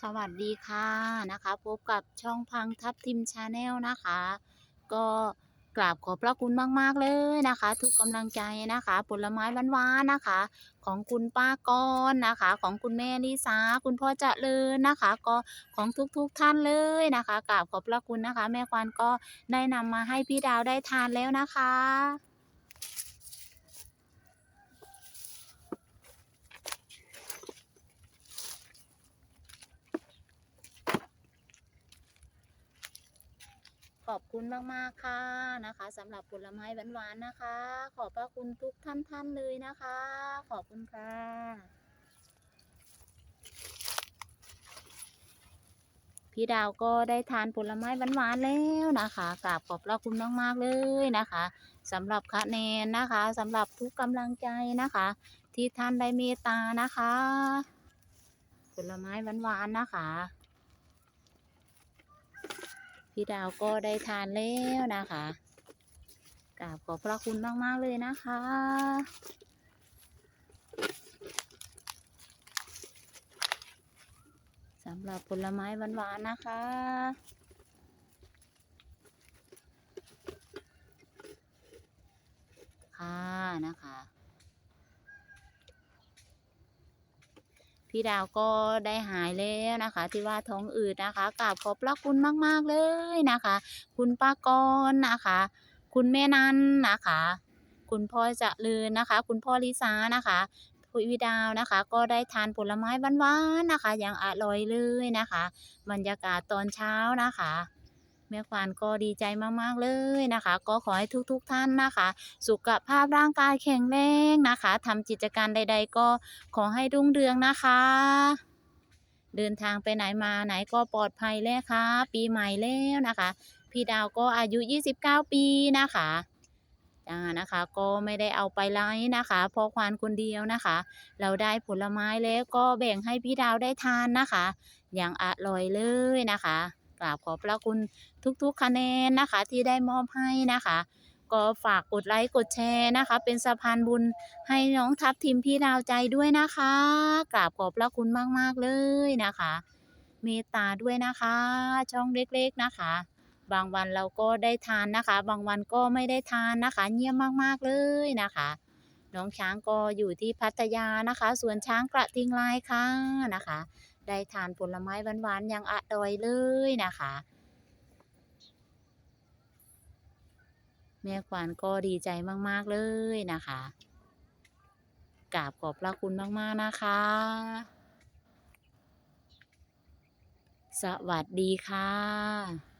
สวัสดีค่ะนะคะ พบกับช่องพังทับทิมชาแนลนะคะ ก็กราบขอบพระคุณมาก ๆ เลยนะคะ ทุกกำลังใจนะคะ ผลไม้หวานๆนะคะ ของคุณป้ากรนนะคะ ของคุณแม่ลิสาคุณพ่อเจริญนะคะ ก็ของทุกๆท่านเลยนะคะกราบขอบพระคุณนะคะ แม่ควานก็ได้นำมาให้พี่ดาวได้ทานแล้วนะคะ ขอบคุณมากๆค่ะนะคะสำหรับผลไม้หวานๆนะคะ ขอบพระคุณทุกท่านท่านเลยนะคะ ขอบคุณค่ะพี่ดาวก็ได้ทานผลไม้หวานๆแล้วนะคะกราบขอบพระคุณมากๆเลยนะคะสำหรับคะแนนนะคะสำหรับทุกกำลังใจนะคะ ที่ท่านได้เมตตานะคะ ผลไม้หวานๆนะคะ พี่ดาวก็ได้ทานแล้วนะคะกราบขอบพระคุณมาก ๆ เลยนะคะ สำหรับผลไม้หวานๆนะคะ ค่ะนะคะ พี่ดาวก็ได้หายแล้วนะคะ ที่ว่าท้องอืดนะคะกราบขอบพระคุณมาก ๆ เลยนะคะ คุณป้ากรนะคะ คุณแม่นันนะคะ คุณพ่อจะลืนนะคะ คุณพ่อลิสานะคะพี่ดาวนะคะ ก็ได้ทานผลไม้หวานๆนะคะ อย่างอร่อยเลยนะคะ บรรยากาศตอนเช้านะคะ แม่ควานก็ดีใจมากๆเลยนะคะ ก็ขอให้ทุกๆท่านนะคะ สุขภาพร่างกายแข็งแรงนะคะทำกิจการใด ๆ ก็ขอให้รุ่งเรืองนะคะ เดินทางไปไหนมาไหนก็ปลอดภัยเลยค่ะ ปีใหม่แล้วนะคะ พี่ดาวก็อายุ 29 ปีนะคะจ้านะคะก็ไม่ได้เอาไปไลฟ์นะคะพราะควานคนเดียวนะคะ เราได้ผลไม้แล้วก็แบ่งให้พี่ดาวได้ทานนะคะ อย่างอร่อยเลยนะคะ กราบขอบพระคุณทุกๆคะแนนนะคะ ที่ได้มอบให้นะคะ ก็ฝากกดไลค์กดแชร์นะคะ เป็นสะพานบุญให้น้องทัพทิมพี่ดาวใจด้วยนะคะกราบขอบพระคุณมากๆเลยนะคะ เมตตาด้วยนะคะ ช่องเล็กๆนะคะ บางวันเราก็ได้ทานนะคะ บางวันก็ไม่ได้ทานนะคะเงียบมากๆเลยนะคะน้องช้างก็อยู่ที่พัทยานะคะส่วนช้างกระทิงลายค่ะนะคะ ได้ทานผลไม้หวานๆอย่างอร่อยเลยนะคะแม่ขวานก็ดีใจมาก ๆ เลยนะคะกราบขอบพระคุณมาก ๆ นะคะ สวัสดีค่ะ